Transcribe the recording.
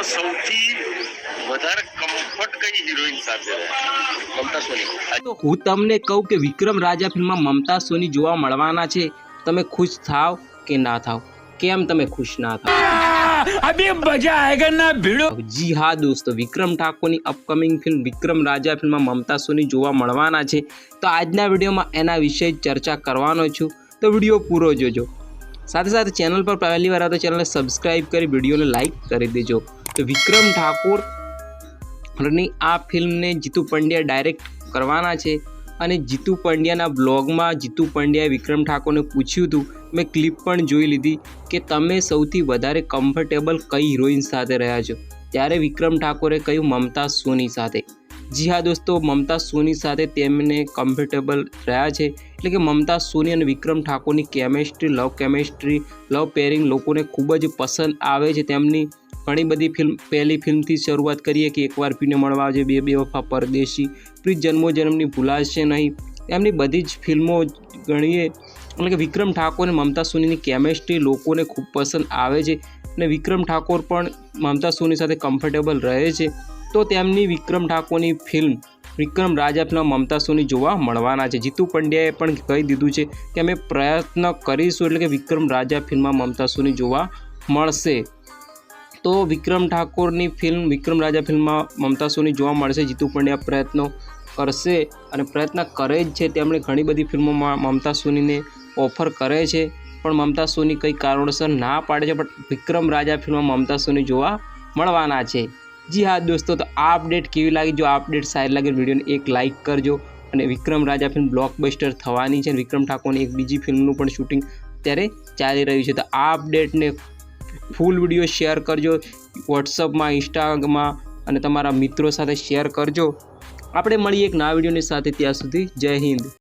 તો સૌથી વધારે કમ્ફર્ટ કઈ હિરોઈન સાથે મમતા સોની. તો હું તમને કહું કે વિક્રમ રાજા ફિલ્મમાં મમતા સોની જોવા મળવાના છે. તમે ખુશ થાવ કે ના થાવ? કેમ તમે ખુશ ના થાવ? અભી મજા આયેગા ના ભીડો? જી હા દોસ્તો વિક્રમ ઠાકોરની અપકમિંગ ફિલ્મ વિક્રમ રાજા ફિલ્મમાં મમતા સોની જોવા મળવાના છે. તો આજના વિડીયોમાં એના વિશે ચર્ચા કરવાનો છું. તો વીડિયો પૂરો જોજો. સાથે સાથે ચેનલ પર પહેલી વાર તો ચેનલને સબસ્ક્રાઈબ કરી વિડીયોને લાઇક કરી દેજો. તો વિક્રમ ઠાકોરની આ ફિલ્મને જીતુ પંડ્યા ડાયરેક્ટ કરવાના છે. અને જીતુ પંડ્યાના બ્લોગમાં જીતુ પંડ્યાએ વિક્રમ ઠાકોરને પૂછ્યું હતું, મેં ક્લિપ પણ જોઈ લીધી કે તમે સૌથી વધારે કમ્ફર્ટેબલ કઈ હિરોઈન સાથે રહ્યા છો? ત્યારે વિક્રમ ઠાકોરે કહ્યું, મમતા સોની સાથે. જી હા દોસ્તો, મમતા સોની સાથે તેમને કમ્ફર્ટેબલ રહ્યા છે. એટલે કે મમતા સોની અને Vikram ઠાકોરની chemistry love chemistry love pairing લોકોને ખૂબ જ પસંદ આવે છે. તેમની ઘણી બધી ફિલ્મ, પહેલી ફિલ્મથી શરૂઆત કરીએ કે એકવાર પીને મળવા આવજે બે બે વફા પરદેશી પ્રીત જન્મો જન્મની ભૂલાશે નહીં. એમની બધી જ ફિલ્મો ગણીએ. એટલે કે વિક્રમ ઠાકોર અને મમતા સોનીની કેમેસ્ટ્રી લોકોને ખૂબ પસંદ આવે છે અને વિક્રમ ઠાકોર પણ મમતા સોની સાથે કમ્ફર્ટેબલ રહે છે. તો તેમની વિક્રમ ઠાકોરની ફિલ્મ, વિક્રમ રાજા મમતા સોની જોવા મળવાના છે. જીતુ પંડ્યાએ પણ કહી દીધું છે કે અમે પ્રયત્ન કરીશું એટલે કે વિક્રમ રાજા ફિલ્મમાં મમતા સોની જોવા મળશે. તો વિક્રમ ઠાકોરની ફિલ્મ, વિક્રમ રાજા ફિલ્મમાં મમતા સોની જોવા મળશે. જીતુ પંડ્યા પ્રયત્નો કરશે અને પ્રયત્ન કરે જ છે. તેમણે ઘણી બધી ફિલ્મોમાં મમતા સોનીને ઓફર કરે છે. પણ મમતા સોની કંઈ કારણોસર ના પાડે છે. પણ વિક્રમ રાજા ફિલ્મમાં મમતા સોની જોવા મળવાના છે. જી હા દોસ્તો, તો આ અપડેટ કેવી લાગી? જો આ અપડેટ સારી લાગે વિડીયોને એક લાઇક કરજો. અને વિક્રમ રાજા ફિલ્મ બ્લોકબસ્ટર થવાની છે અને વિક્રમ ઠાકોરની એક બીજી ફિલ્મનું પણ શૂટિંગ અત્યારે ચાલી રહ્યું છે. તો આ અપડેટને ફૂલ વીડિયો શેર કરજો, વોટ્સઅપમાં ઇન્સ્ટાગ્રામમાં અને તમારા મિત્રો સાથે શેર કરજો. આપણે મળીએ એક નવા વિડીયોની સાથે ત્યાં સુધી જય હિન્દ.